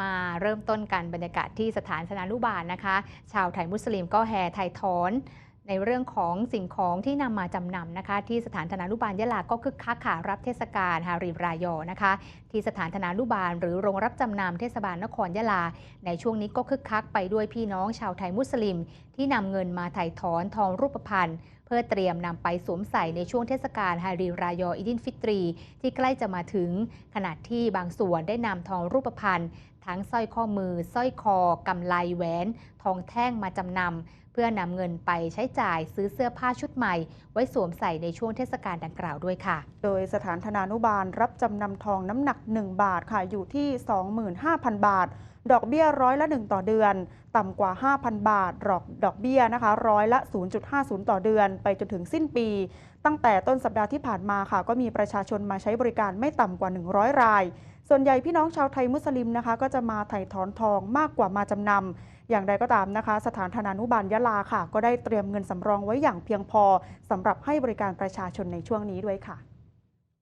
มาเริ่มต้นกันบรรยากาศที่สถานธนานุบาลนะคะ ชาวไทยมุสลิมก็แห่ไทยถอนในเรื่องของสิ่งของที่นำมาจำนำนะคะ ที่สถานธนานุบาลยะลาก็คึกคักค่ะรับเทศกาลฮาริมรายอนะคะ ที่สถานธนานุบาล หรือโรงรับจำนำเทศบาลนครยะลา ในช่วงนี้ก็คึกคักไปด้วยพี่น้องชาวไทยมุสลิม ที่นำเงินมาไถ่ถอนทองรูปพรรณ พื่อเตรียมนำไปสวมใส่ในช่วงเทศกาลฮาริรายออิดินฟิตรี ที่ใกล้จะมาถึง ขณะที่บางส่วนได้นำทองรูปพรรณทั้งสร้อยข้อมือ สร้อยคอกำไลแหวน ทองแท่งมาจำนำเพื่อนำเงินไปใช้จ่ายซื้อเสื้อผ้าชุดใหม่ ไว้สวมใส่ในช่วงเทศกาลดังกล่าวด้วยค่ะ โดยสถานธนานุบาลรับจำนำทองน้ำหนัก 1 บาทค่ะอยู่ที่ 25,000 บาท ดอกเบี้ยร้อยละ 1 ต่อเดือนต่ำกว่า 5,000 บาทดอกดอกเบี้ยนะคะ ร้อยละ 0.50 ต่อเดือน ไปจนถึงสิ้นปี ตั้งแต่ต้นสัปดาห์ที่ผ่านมาค่ะ ก็มีประชาชนมาใช้บริการไม่ต่ำกว่า 100 ราย ส่วนใหญ่พี่น้องชาวไทยมุสลิมนะคะ ก็จะมาไถ่ถอนทองมากกว่ามาจำนำ อย่างใดก็ตามนะคะ สถานธนานุบาลยะลาค่ะ ก็ได้เตรียมเงินสำรองไว้อย่างเพียงพอสำหรับให้บริการประชาชนในช่วงนี้ด้วยค่ะ